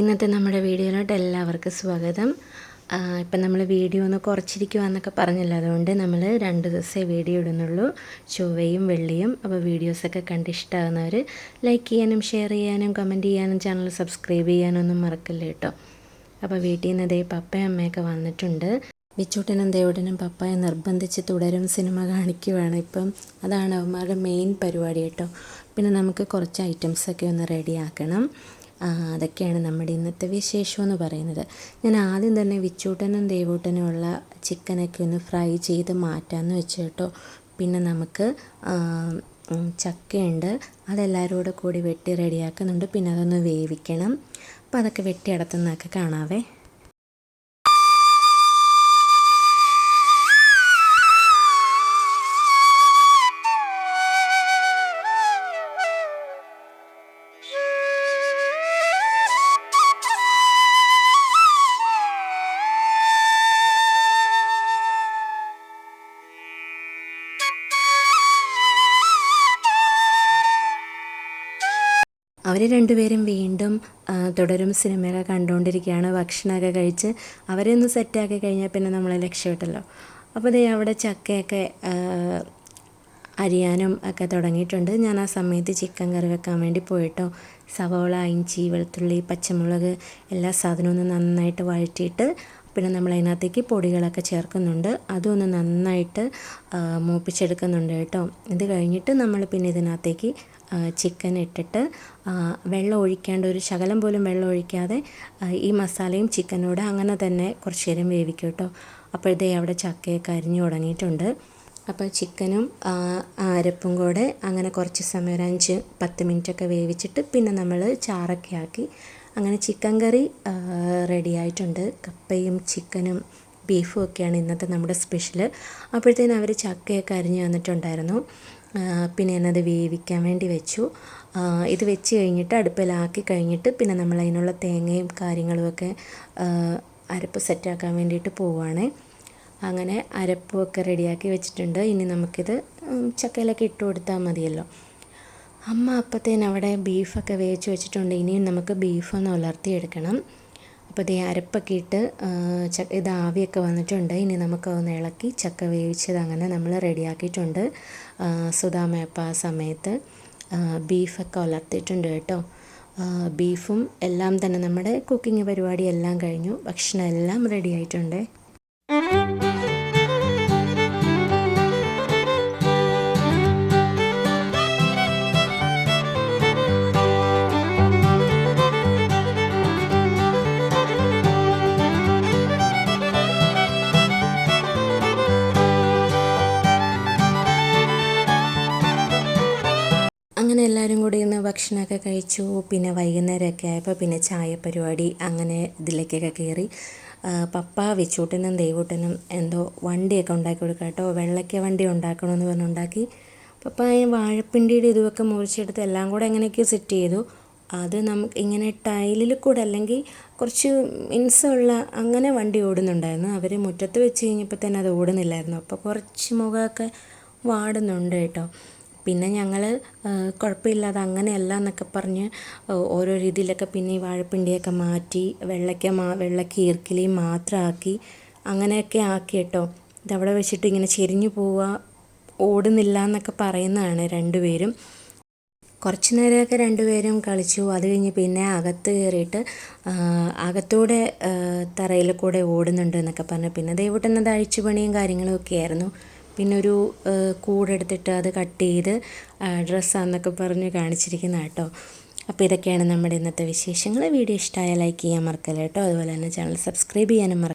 ഇന്നത്തെ നമ്മുടെ വീഡിയോയിലോട്ട് എല്ലാവർക്കും സ്വാഗതം. ഇപ്പം നമ്മൾ വീഡിയോ ഒന്ന് കുറച്ചിരിക്കുവാന്നൊക്കെ പറഞ്ഞില്ല അതുകൊണ്ട് നമ്മൾ രണ്ട് ദിവസമേ വീഡിയോ ഇടുന്നുള്ളൂ. ചൊവ്വയും വെള്ളിയും അപ്പോൾ വീഡിയോസൊക്കെ കണ്ട് ഇഷ്ടമാകുന്നവർ ലൈക്ക് ചെയ്യാനും ഷെയർ ചെയ്യാനും കമന്റ് ചെയ്യാനും ചാനൽ സബ്സ്ക്രൈബ് ചെയ്യാനും ഒന്നും മറക്കല്ലേ കേട്ടോ. അപ്പോൾ വീട്ടിൽ നിന്ന് ഇതേ പപ്പയും അമ്മയൊക്കെ വന്നിട്ടുണ്ട്. വിച്ചൂട്ടനും ദേവുടനും പപ്പയെ നിർബന്ധിച്ച് തുടരും സിനിമ കാണിക്കുവാണ് ഇപ്പം. അതാണ് അവന്മാരുടെ മെയിൻ പരിപാടി കേട്ടോ. പിന്നെ നമുക്ക് കുറച്ച് ഐറ്റംസൊക്കെ ഒന്ന് റെഡിയാക്കണം അതൊക്കെയാണ് നമ്മുടെ ഇന്നത്തെ വിശേഷം എന്ന് പറയുന്നത്. ഞാൻ ആദ്യം തന്നെ വിച്ചൂട്ടനും ദേവൂട്ടനും ഉള്ള ചിക്കനൊക്കെ ഒന്ന് ഫ്രൈ ചെയ്ത് മാറ്റാമെന്ന് വെച്ച് കേട്ടോ. പിന്നെ നമുക്ക് ചക്കയുണ്ട്. അതെല്ലാവരും കൂടെ കൂടി വെട്ടി റെഡിയാക്കുന്നുണ്ട് പിന്നെ അതൊന്ന് വേവിക്കണം. അപ്പോൾ അതൊക്കെ വെട്ടി അടത്തുന്നതൊക്കെ കാണാവേ. അവർ രണ്ടുപേരും വീണ്ടും തുടരും സിനിമയൊക്കെ കണ്ടുകൊണ്ടിരിക്കുകയാണ് ഭക്ഷണമൊക്കെ കഴിച്ച് അവരെ ഒന്ന് സെറ്റാക്കി കഴിഞ്ഞാൽ പിന്നെ നമ്മളെ ലക്ഷ്യമിട്ടല്ലോ. അപ്പോൾ ദേ അവിടെ ചക്കയൊക്കെ അരിയാനും ഒക്കെ തുടങ്ങിയിട്ടുണ്ട്. ഞാൻ ആ സമയത്ത് ചിക്കൻ കറി വെക്കാൻ വേണ്ടി പോയിട്ടോ. സവോള ഇഞ്ചി വെളുത്തുള്ളി പച്ചമുളക് എല്ലാ സാധനവും ഒന്ന് നന്നായിട്ട് വഴറ്റിയിട്ട് പിന്നെ നമ്മൾ അതിനകത്തേക്ക് പൊടികളൊക്കെ ചേർക്കുന്നുണ്ട്. അതൊന്ന് നന്നായിട്ട് മൂപ്പിച്ചെടുക്കുന്നുണ്ട് കേട്ടോ. ഇത് കഴിഞ്ഞിട്ട് നമ്മൾ പിന്നെ ഇതിനകത്തേക്ക് ചിക്കൻ ഇട്ടിട്ട് വെള്ളം ഒഴിക്കാണ്ട് ഒരു ശകലം പോലും വെള്ളം ഒഴിക്കാതെ ഈ മസാലയും ചിക്കനോട് അങ്ങനെ തന്നെ കുറച്ച് നേരം വേവിക്കും കേട്ടോ. അപ്പോഴത്തേ അവിടെ ചക്കയൊക്കെ അരിഞ്ഞു തുടങ്ങിയിട്ടുണ്ട്. അപ്പോൾ ചിക്കനും അരപ്പും കൂടെ അങ്ങനെ കുറച്ച് സമയം ഒരു അഞ്ച് പത്ത് മിനിറ്റൊക്കെ വേവിച്ചിട്ട് പിന്നെ നമ്മൾ ചാറൊക്കെ ആക്കി അങ്ങനെ ചിക്കൻ കറി റെഡി ആയിട്ടുണ്ട്. കപ്പയും ചിക്കനും ബീഫും ഒക്കെയാണ് ഇന്നത്തെ നമ്മുടെ സ്പെഷ്യൽ അപ്പോഴത്തേനും അവർ ചക്കയൊക്കെ അരിഞ്ഞ് വന്നിട്ടുണ്ടായിരുന്നു പിന്നെ ഞാനത് വേവിക്കാൻ വേണ്ടി വെച്ചു. ഇത് വെച്ച് കഴിഞ്ഞിട്ട് അടുപ്പിലാക്കി കഴിഞ്ഞിട്ട് പിന്നെ നമ്മൾ അതിനുള്ള തേങ്ങയും കാര്യങ്ങളുമൊക്കെ അരപ്പ് സെറ്റാക്കാൻ വേണ്ടിയിട്ട് പോവുകയാണ് അങ്ങനെ അരപ്പുമൊക്കെ റെഡിയാക്കി വെച്ചിട്ടുണ്ട്. ഇനി നമുക്കിത് ചക്കയിലൊക്കെ ഇട്ട് കൊടുത്താൽ മതിയല്ലോ. അമ്മ അപ്പത്തേന് അവിടെ ബീഫൊക്കെ വേവിച്ച് വെച്ചിട്ടുണ്ട്. ഇനിയും നമുക്ക് ബീഫൊന്ന് ഉലർത്തിയെടുക്കണം. അപ്പോൾ ഇത് അരപ്പൊക്കെ ഇട്ട് ഇത് ആവിയൊക്കെ വന്നിട്ടുണ്ട്. ഇനി നമുക്ക് ഒന്ന് ഇളക്കി ചക്ക വേവിച്ചത് അങ്ങനെ നമ്മൾ റെഡിയാക്കിയിട്ടുണ്ട്. സുധാമയപ്പ ആ സമയത്ത് ബീഫൊക്കെ ഉലർത്തിയിട്ടുണ്ട് കേട്ടോ. ബീഫും എല്ലാം തന്നെ നമ്മുടെ കുക്കിംഗ് പരിപാടി എല്ലാം കഴിഞ്ഞു. ഭക്ഷണം എല്ലാം റെഡി ആയിട്ടുണ്ട്. കൂടി ഇന്ന് ഭക്ഷണമൊക്കെ കഴിച്ചു. പിന്നെ വൈകുന്നേരമൊക്കെ ആയപ്പോൾ പിന്നെ ചായ പരിപാടി അങ്ങനെ ഇതിലേക്കൊക്കെ കയറി. പപ്പ വെച്ചൂട്ടനും ദൈവൂട്ടനും എന്തോ വണ്ടിയൊക്കെ ഉണ്ടാക്കി കൊടുക്കുക കേട്ടോ. വെള്ളയ്ക്ക വണ്ടി ഉണ്ടാക്കണമെന്ന് പറഞ്ഞുണ്ടാക്കി പപ്പ അതിന് വാഴപ്പിണ്ടിയുടെ ഇതുമൊക്കെ മുറിച്ചെടുത്ത് എല്ലാം കൂടെ എങ്ങനെയൊക്കെയോ സെറ്റ് ചെയ്തു. അത് നമുക്ക് ഇങ്ങനെ ടൈലിൽ കൂടെ അല്ലെങ്കിൽ കുറച്ച് മിൻസുള്ള അങ്ങനെ വണ്ടി ഓടുന്നുണ്ടായിരുന്നു. അവർ മുറ്റത്ത് വെച്ച് കഴിഞ്ഞപ്പോൾ തന്നെ അത് ഓടുന്നില്ലായിരുന്നു. അപ്പോൾ കുറച്ച് മുഖമൊക്കെ വാടുന്നുണ്ട് കേട്ടോ. പിന്നെ ഞങ്ങൾ കുഴപ്പമില്ലാതെ അങ്ങനെയല്ല എന്നൊക്കെ പറഞ്ഞ് ഓരോ രീതിയിലൊക്കെ പിന്നെ ഈ വാഴപ്പിണ്ടിയൊക്കെ മാറ്റി വെള്ളയ്ക്ക മാ വെള്ളയ്ക്ക ഈർക്കിലി മാത്രമാക്കി അങ്ങനെയൊക്കെ ആക്കി കേട്ടോ ഇതവിടെ വെച്ചിട്ട് ഇങ്ങനെ ചെരിഞ്ഞു പോവുക ഓടുന്നില്ല എന്നൊക്കെ പറയുന്നതാണ് രണ്ടുപേരും. കുറച്ച് നേരമൊക്കെ രണ്ടുപേരും കളിച്ചു അത് കഴിഞ്ഞ് പിന്നെ അകത്ത് കയറിയിട്ട് അകത്തൂടെ തറയിൽ കൂടെ ഓടുന്നുണ്ട് എന്നൊക്കെ പറഞ്ഞു. പിന്നെ ദൈവട്ടനത് അഴിച്ചുപണിയും കാര്യങ്ങളും ഒക്കെ ആയിരുന്നു. പിന്നെ ഒരു കൂടെടുത്തിട്ട് അത് കട്ട് ചെയ്ത് ഡ്രസ്സാന്നൊക്കെ പറഞ്ഞ് കാണിച്ചിരിക്കുന്ന കേട്ടോ. അപ്പോൾ ഇതൊക്കെയാണ് നമ്മുടെ ഇന്നത്തെ വിശേഷങ്ങൾ വീഡിയോ ഇഷ്ടമായ ലൈക്ക് ചെയ്യാൻ മറക്കല്ല കേട്ടോ. അതുപോലെ തന്നെ ചാനൽ സബ്സ്ക്രൈബ് ചെയ്യാനും മറക്കല്ല